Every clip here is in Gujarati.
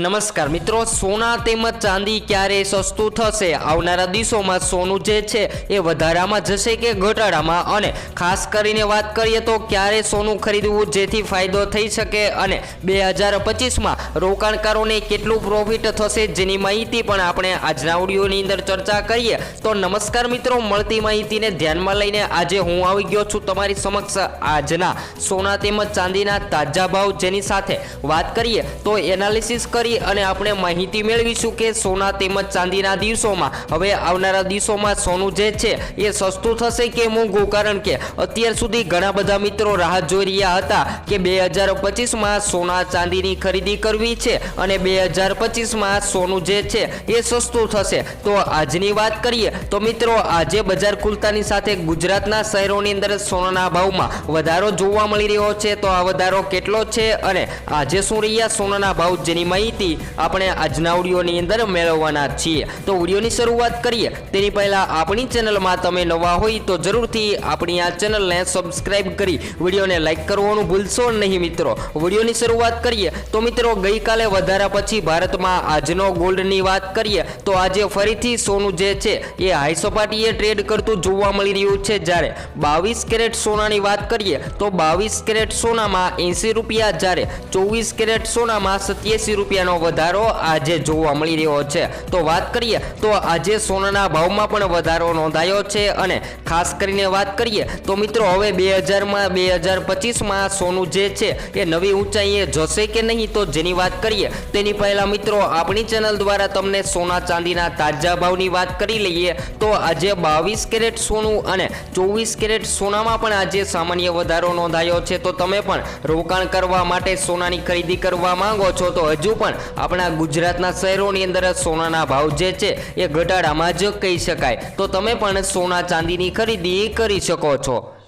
નમસ્કાર મિત્રો, સોના તેમજ ચાંદી ક્યારે સસ્તું થશે? આવનારા દિવસોમાં સોનું જે છે એ વધારામાં જશે કે ઘટાડામાં? અને ખાસ કરીને વાત કરીએ તો ક્યારે સોનું ખરીદવું જેથી ફાયદો થઈ શકે? અને બે હજાર પચીસમાં રોકાણકારોને કેટલું પ્રોફિટ થશે જેની માહિતી પણ આપણે આજના ઓડિયોની અંદર ચર્ચા કરીએ. તો નમસ્કાર મિત્રો, મળતી માહિતીને ધ્યાનમાં લઈને આજે હું આવી ગયો છું તમારી સમક્ષ આજના સોના તેમજ ચાંદીના તાજા ભાવ જેની સાથે વાત કરીએ તો એનાલિસિસ કરી અને આપણે માહિતી મેળવીશું કે સોના તેમજ ચાંદીના દિવસોમાં. હવે આવનારા દિવસોમાં સોનું જે છે એ સસ્તું થશે કે મોંઘું? કારણ કે અત્યાર સુધી ઘણા બધા મિત્રો રાહ જોઈ રહ્યા હતા કે બે હજાર પચીસમાં સોના ચાંદીની ખરીદી કરવી છે અને બે હજાર પચીસમાં સોનું જે છે એ સસ્તું થશે. તો આજની વાત કરીએ તો મિત્રો, આજે બજાર ખુલતાની સાથે ગુજરાતના શહેરોની અંદર સોનાના ભાવમાં વધારો જોવા મળી રહ્યો છે. તો આ વધારો કેટલો છે અને આજે શું રહ્યા સોનાના ભાવ? જેની માહિતી આપણે આજના ઓડિયોની અંદર મેળવવાના છીએ. તો વિડીયોની શરૂઆત કરીએ. તેની પહેલાં આપણી ચેનલમાં તમે નવા હોય તો જરૂરથી આપણી આ ચેનલને સબસ્ક્રાઈબ કરી વિડીયોને લાઇક કરવાનું ભૂલશો નહીં મિત્રો. વિડીયોની શરૂઆત કરીએ. તો મિત્રો, ગઈકાલે વધારા પછી ભારતમાં આજનો ગોલ્ડની વાત કરીએ. તો આજે ફરીથી સોનું જે છે એ હાઈ સપાટીએ ટ્રેડ કરતું જોવા મળી રહ્યું છે. જ્યારે બાવીસ કેરેટ સોનાની વાત કરીએ, તો બાવીસ કેરેટ સોનામાં એંસી રૂપિયા, જ્યારે ચોવીસ કેરેટ સોનામાં સત્યાસી રૂપિયાનો વધારો આજે જોવા મળી રહ્યો છે. તો વાત કરીએ, તો આજે સોનાના ભાવમાં પણ વધારો નોંધાયો છે અને ખાસ કરીને વાત કરીએ, તો મિત્રો હવે બે હજારમાં બે હજાર પચીસમાં સોનું જે છે એ નવી ઊંચાઈએ જશે કે નહીં? તો જેની વાત કરીએ, તેની પહેલાં મિત્રો આપણી ચેનલ દ્વારા તમને સોના ચાંદીના તાજા ભાવની વાત કરી લઈએ. તો આજે બાવીસ કેરેટ સોનું અને ચોવીસ કેરેટ સોનામાં પણ આજે સામાન્ય વધારો નોંધાયો છે. તો તમે પણ રોકાણ કરવા માટે સોનાની ખરીદી કરવા માંગો છો, તો હજુ પણ આપણા ગુજરાતના શહેરોની અંદર સોનાના ભાવ જે છે એ ઘટાડામાં જ કહી શકાય. તો તમે પણ સોના ચાંદીની ખરીદી કરી શકો છો.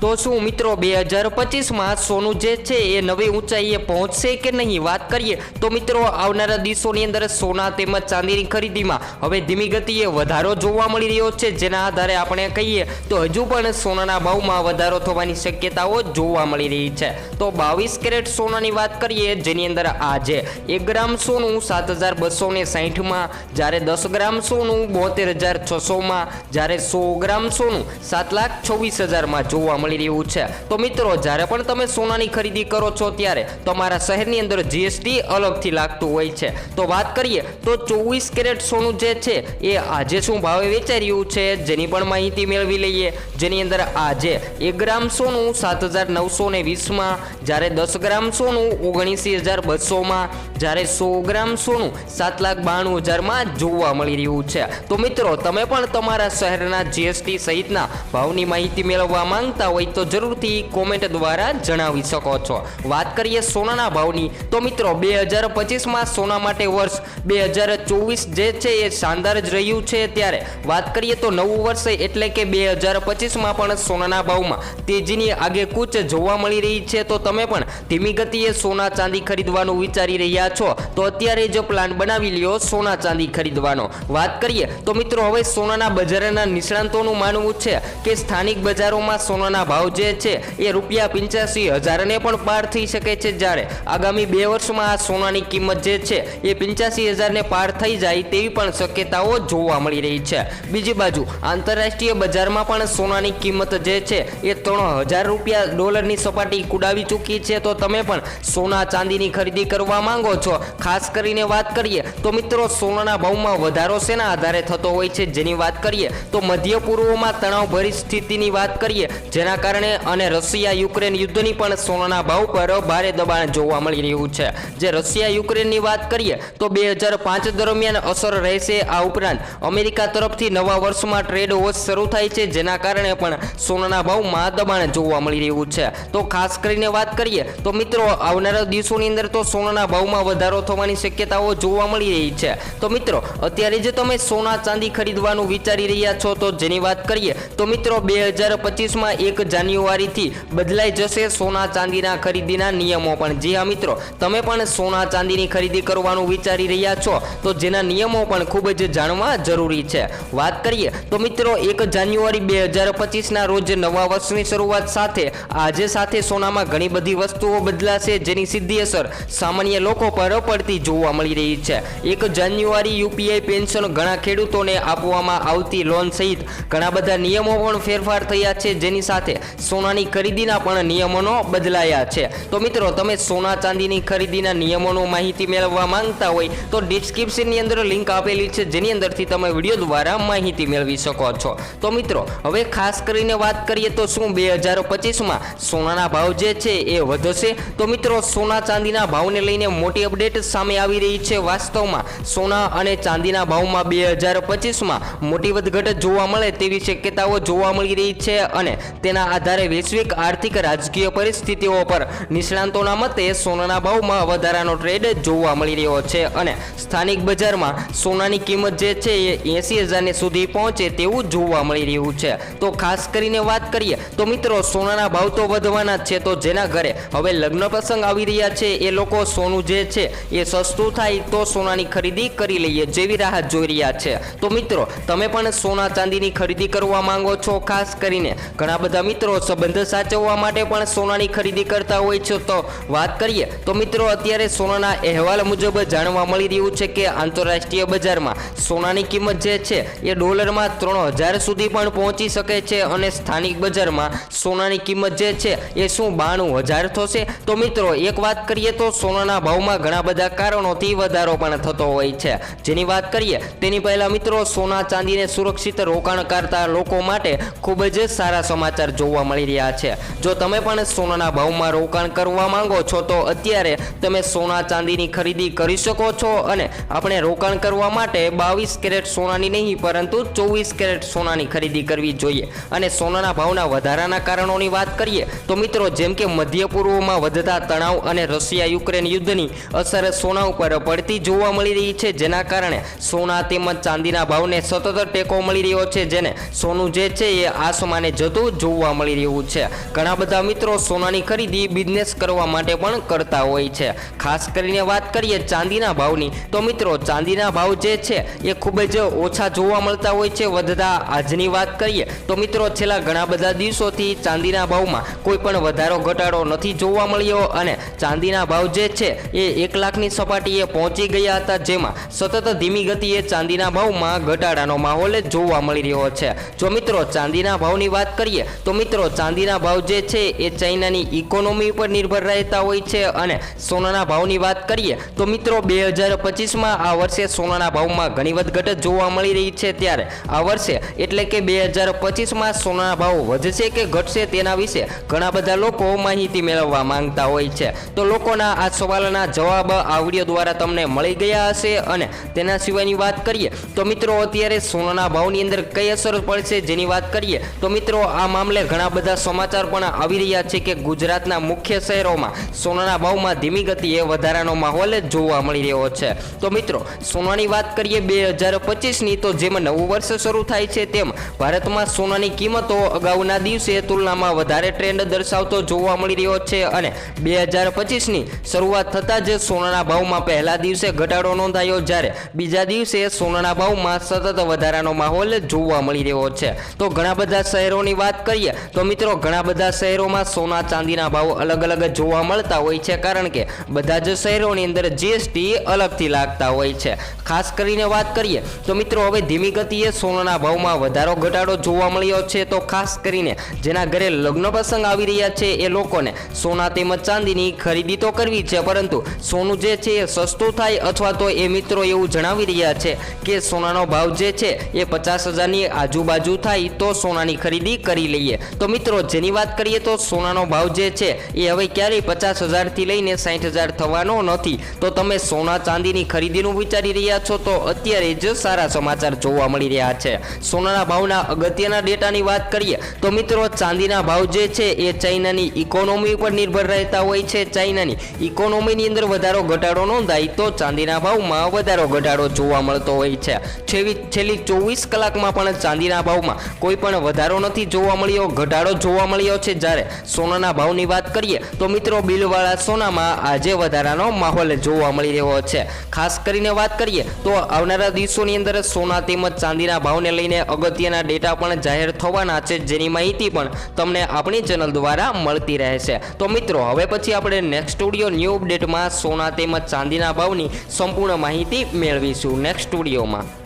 તો શું મિત્રો બે હજાર પચીસમાં સોનું જે છે એ નવી ઊંચાઈએ પહોંચશે કે નહીં? વાત કરીએ તો મિત્રો આવનારા દિવસોની અંદર સોના તેમજ ચાંદીની ખરીદીમાં હવે ધીમી ગતિએ વધારો જોવા મળી રહ્યો છે. જેના આધારે આપણે કહીએ તો હજુ પણ સોનાના ભાવમાં વધારો થવાની શક્યતાઓ જોવા મળી રહી છે. તો બાવીસ કેરેટ સોનાની વાત કરીએ, જેની અંદર આજે એક ગ્રામ સોનું સાત હજાર બસો ને સાહીઠમાં, જ્યારે દસ ગ્રામ સોનું બોતેર હજાર છસોમાં, જ્યારે સો ગ્રામ સોનું સાત લાખ છવ્વીસ હજારમાં જોવા મળી રહ્યું છે. તો મિત્રો, જ્યારે પણ તમે સોનાની ખરીદી કરો છો ત્યારે તમારા શહેરની અંદર જીએસટી અલગથી લાગતું હોય છે. તો વાત કરીએ, તો ચોવીસ કેરેટ સોનું જે છે, એ આજે શું ભાવે વેચાઈ રહ્યું છે? જેની પણ માહિતી મેળવી લઈએ. જેની અંદર આજે એક ગ્રામ સોનું સાત હજાર નવસો ને વીસમાં, જ્યારે દસ ગ્રામ સોનું ઓગણીસી હજાર બસોમાં જ્યારે સો ગ્રામ સોનું સાત લાખ બાણું હજારમાં જોવા મળી રહ્યું છે. તો મિત્રો, તમે પણ તમારા શહેરના જીએસટી સહિતના ભાવની માહિતી મેળવવા માંગતા હોય તો જરૂરથી કોમેન્ટ દ્વારા જણાવી શકો છો. વાત કરીએ સોનાના ભાવની, તો મિત્રો બે હજાર પચીસમાં સોના માટે વર્ષ બે હજાર ચોવીસ જે છે એ શાનદાર જ રહ્યું છે ત્યારે. વાત કરીએ તો નવું વર્ષ એટલે કે બે હજાર પચીસમાં પણ સોનાના ભાવમાં તેજીની આગે કૂચ જોવા મળી રહી છે. તો તમે પણ ધીમી ગતિએ સોના ચાંદી ખરીદવાનું વિચારી રહ્યા છો, તો અત્યારે જ પ્લાન બનાવી લ્યો સોના ચાંદી ખરીદવાનો. વાત કરીએ તો મિત્રો હવે સોનાના બજારના નિષ્ણાંતોનું માનવું છે કે સ્થાનિક બજારોમાં સોનાના ભાવ જે છે એ રૂપિયા પંચ્યાસી હજારને પણ પાર થઈ શકે છે જ્યારે આગામી બે વર્ષમાં આ સોનાની કિંમત જે છે એ પંચ્યાસી હજારને પાર થઈ જાય તેવી પણ શક્યતાઓ જોવા મળી રહી છે. બીજી બાજુ આંતરરાષ્ટ્રીય બજારમાં પણ સોનાની કિંમત જે છે એ ત્રણ હજાર રૂપિયા ડોલરની સપાટી કુડાવી ચૂકી છે. તો તમે પણ સોના ચાંદીની ખરીદી કરવા માંગો છો? ખાસ કરીને વાત કરીએ તો મિત્રો સોનાના ભાવમાં વધારો શેના આધારે થતો હોય છે? જેની વાત કરીએ તો મધ્ય પૂર્વમાં તણાવભરી સ્થિતિની વાત કરીએ, જેના કારણે અને રશિયા યુક્રેન યુદ્ધની પણ સોનાના ભાવ પર ભારે દબાણ જોવા મળી રહ્યું છે. જે રશિયા યુક્રેનની વાત કરીએ તો બે હજાર પાંચ દરમિયાન અસર રહેશે આ ઉપરાંત અમેરિકા તરફથી નવા વર્ષમાં ટ્રેડ વોચ શરૂ થાય છે, જેના કારણે પણ સોનાના ભાવમાં દબાણ જોવા મળી રહ્યું છે. તો ખાસ કરીને વાત કરીએ તો મિત્રો, આવનારા દિવસોની અંદર તો સોનાના ભાવમાં વધારો થવાની શક્યતાઓ જોવા મળી રહી છે. તો મિત્રો, અત્યારે જે તમે સોના ચાંદી ખરીદવાનું વિચારી રહ્યા છો, તો જેની વાત કરીએ તો મિત્રો, બે હજાર પચીસમાં એક જાન્યુઆરીથી બદલાઈ જશે સોના ચાંદીના ખરીદીના નિયમો પણ. જી હા મિત્રો, તમે પણ સોના ચાંદીની ખરીદી કરવાનું વિચારી રહ્યા છો, તો જેના નિયમો પણ ખૂબ જ જાણવા જરૂરી છે. વાત કરીએ, તો મિત્રો, એક જાન્યુઆરી બે હજાર પચીસના રોજ નવા વર્ષની શરૂઆત સાથે, આજે સાથે સોનામાં ઘણી બધી વસ્તુઓ બદલાશે, જેની સીધી અસર સામાન્ય લોકો પર પડતી જોવા મળી રહી છે. એક જાન્યુઆરી યુપીઆઈ પેન્શન ઘણા ખેડૂતોને આપવામાં આવતી લોન સહિત ઘણા બધા નિયમો પણ ફેરફાર થયા છે, જેની સાથે સોનાની ખરીદીના પણ નિયમોનો બદલાયા છે. તો મિત્રો, તમે સોના ચાંદીની ખરીદીના નિયમોનો માહિતી મેળવવા માંગતા હોય તો ડિસ્ક્રિપ્શનની અંદર લિંક આપેલી છે, જેની અંદરથી તમે વીડિયો દ્વારા માહિતી મેળવી શકો છો. તો મિત્રો, હવે ખાસ કરીને વાત કરીએ તો શું બે હજાર પચીસમાં સોનાના ભાવ જે છે એ વધશે? તો મિત્રો, સોના ચાંદીના ભાવને લઈને મોટી અપડેટ સામે આવી રહી છે. વાસ્તવમાં સોના અને ચાંદીના ભાવમાં બે હજાર પચીસમાં મોટી વધઘટ જોવા મળે તેવી શક્યતાઓ જોવા મળી રહી છે અને તેના આધારે વૈશ્વિક આર્થિક રાજકીય પરિસ્થિતિઓ પર નિષ્ણાંતોના મતે સોનાના ભાવમાં વધારાનો ટ્રેડ જોવા મળી રહ્યો છે અને સ્થાનિક બજારમાં સોનાની કિંમત જે છે એ એંસી હજારની સુધી પહોંચે તેવું જોવા મળી રહ્યું છે. તો ખાસ કરીને વાત કરીએ તો મિત્રો, સોનાના ભાવ તો વધવાના જ છે, તો જેના ઘરે હવે લગ્ન પ્રસંગ આવી રહ્યા છે, એ લોકો સોનું જે છે એ સસ્તું થાય તો સોનાની ખરીદી કરી લઈએ જેવી રાહત જોઈ રહ્યા છે. તો મિત્રો, તમે પણ સોના ચાંદીની ખરીદી કરવા માંગો છો? ખાસ કરીને ઘણા બધા મિત્રો, સંબંધ સાચવવા માટે પણ સોનાની ખરીદી કરતા હોય છે તો વાત કરીએ. તો મિત્રો, અત્યારે સોનાના અહેવાલ મુજબ જાણવા મળી રહ્યું છે કે આંતરરાષ્ટ્રીય બજારમાં સોનાની કિંમત જે છે એ ડોલરમાં ત્રણ હજાર સુધી પણ પહોંચી શકે છે અને સ્થાનિક બજારમાં સોનાની કિંમત જે છે એ શું બાણું હજાર થશે? તો મિત્રો, એક વાત કરીએ તો સોનાના ભાવમાં ઘણા બધા કારણોથી વધારો પણ થતો હોય છે. જેની વાત કરીએ, તેની પહેલા મિત્રો, સોના ચાંદીને સુરક્ષિત રોકાણ કરતા લોકો માટે ખૂબ જ સારા સમાચાર જોવા મળી રહ્યા છે. જો તમે પણ સોનાના ભાવમાં રોકાણ કરવા માંગો છો, તો અત્યારે તમે સોના ચાંદીની ખરીદી કરી શકો છો અને આપણે રોકાણ કરવા માટે બાવીસ કેરેટ સોનાની નહીં, પરંતુ ચોવીસ કેરેટ સોનાની ખરીદી કરવી જોઈએ. અને સોનાના ભાવના વધારાના કારણોની વાત કરીએ, તો મિત્રો, જેમ કે મધ્ય પૂર્વમાં વધતા તણાવ અને રશિયા યુક્રેન યુદ્ધની અસર સોના ઉપર પડતી જોવા મળી રહી છે, જેના કારણે સોના તેમજ ચાંદીના ભાવને સતત ટેકો મળી રહ્યો છે, જેને સોનું જે છે એ આસમાને જતું જોવા મળી રહ્યું છે. ઘણા બધા મિત્રો સોનાની ખરીદી બિઝનેસ કરવા માટે પણ કરતા હોય છે. ખાસ કરીને વાત કરીએ ચાંદીના ભાવની, તો મિત્રો ચાંદીના ભાવ જે છે એ ખૂબ જ ઓછા જોવા મળતા હોય છે. વધતા આજની વાત કરીએ, તો મિત્રો છેલ્લા ઘણા બધા દિવસોથી ચાંદીના ભાવમાં કોઈ પણ વધારો, ઘટાડો નથી જોવા મળ્યો અને ચાંદીના ભાવ જે છે એ એક લાખની સપાટીએ પહોંચી ગયા હતા, જેમાં સતત ધીમી ગતિએ ચાંદીના ભાવમાં ઘટાડાનો માહોલ જોવા મળી રહ્યો છે. જો મિત્રો ચાંદીના ભાવની વાત કરીએ, તો મિત્રો, ચાંદીના ભાવ જે છે એ ચાઇનાની ઇકોનોમી ઉપર નિર્ભર રહેતા હોય છે અને સોનાના ભાવની વાત કરીએ તો મિત્રો, બે હજાર પચીસમાં આ વર્ષે સોનાના ભાવમાં ઘણી વધઘટ જોવા મળી રહી છે ત્યારે આ વર્ષે એટલે કે બે હજાર પચીસમાં સોનાના ભાવ વધશે કે ઘટશે તેના વિશે ઘણા બધા લોકો માહિતી મેળવવા માંગતા હોય છે. તો લોકોના આ સવાલના જવાબ આ વીડિયો દ્વારા તમને મળી ગયા હશે અને તેના સિવાયની વાત કરીએ તો મિત્રો, અત્યારે સોનાના ભાવની અંદર કઈ અસર પડશે જેની વાત કરીએ તો મિત્રો, આ મામલે ઘણા બધા સમાચાર પણ આવી રહ્યા છે કે ગુજરાતના મુખ્ય શહેરોમાં સોનાના ભાવમાં ધીમી ગતિએ વધારાનો માહોલ જોવા મળી રહ્યો છે. તો મિત્રો, સોનાની વાત કરીએ બે હજાર પચીસની, તો જેમ નવું વર્ષ શરૂ થાય છે તેમ ભારતમાં સોનાની કિંમતો અગાઉના દિવસે તુલનામાં વધારે ટ્રેન્ડ દર્શાવતો જોવા મળી રહ્યો છે અને બે હજાર પચીસની શરૂઆત થતાં જ સોનાના ભાવમાં પહેલા દિવસે ઘટાડો નોંધાયો જ્યારે બીજા દિવસે સોનાના ભાવમાં સતત વધારાનો માહોલ જોવા મળી રહ્યો છે. તો ઘણા બધા શહેરોની વાત કરીએ તો મિત્રો, ઘણા બધા શહેરોમાં સોના ચાંદીના ભાવ અલગ અલગ જોવા મળતા હોય છે, કારણ કે બધા જ શહેરોની અંદર જીએસટી અલગથી લાગતા હોય છે. ખાસ કરીને વાત કરીએ, તો મિત્રો, હવે ધીમી ગતિએ સોનાના ભાવમાં વધારો, ઘટાડો જોવા મળ્યો છે. તો ખાસ કરીને જેના ઘરે લગ્ન પ્રસંગ આવી રહ્યા છે, એ લોકોને સોના તેમજ ચાંદીની ખરીદી તો કરવી છે, પરંતુ સોનું જે છે, એ સસ્તું થાય અથવા તો એ મિત્રો એવું જણાવી રહ્યા છે કે સોનાનો ભાવ જે છે, એ પચાસ હજારની આજુબાજુ થાય તો સોનાની ખરીદી કરી લઈએ. તો મિત્રો, જેની વાત કરીએ તો સોનાનો ભાવ જે છે, એ હવે ક્યારેય પચાસ હજારથી લઈને સાઠ હજાર થવાનો નથી. તો તમે સોના ચાંદીની ખરીદીનું વિચારી રહ્યા છો, તો અત્યારે જ સારા સમાચાર જોવા મળી રહ્યા છે. સોનાના ભાવના અગત્યના ડેટાની વાત કરીએ, તો મિત્રો, ચાંદીના ભાવ જે છે, એ ચાઇનાની ઇકોનોમી ઉપર નિર્ભર રહેતા હોય છે. ચાઇનાની ઇકોનોમીની અંદર વધારો ઘટાડો નોંધાય, તો ચાંદીના ભાવમાં વધારો ઘટાડો જોવા મળતો હોય છે. છેલ્લી ચોવીસ કલાકમાં પણ ચાંદીના ભાવમાં કોઈ પણ વધારો નથી જોવા મળ્યો. ઘટાડો જોવા મળ્યો છે. જ્યારે સોનાના ભાવની વાત કરીએ, તો મિત્રો બિલવાળા સોનામાં આજે વધારાનો માહોલ જોવા મળી રહ્યો છે. ખાસ કરીને વાત કરીએ, તો આવનારા દિવસોની અંદર સોના તેમજ ચાંદીના ભાવને લઈને અગત્યના ડેટા પણ જાહેર થવાના છે. જેની માહિતી પણ તમને આપણી ચેનલ દ્વારા મળતી રહેશે તો મિત્રો, હવે પછી આપણે નેક્સ્ટ સ્ટુડિયો ન્યૂ અપડેટમાં સોના તેમજ ચાંદીના ભાવની સંપૂર્ણ માહિતી મેળવીશું નેક્સ્ટ સ્ટુડિયોમાં.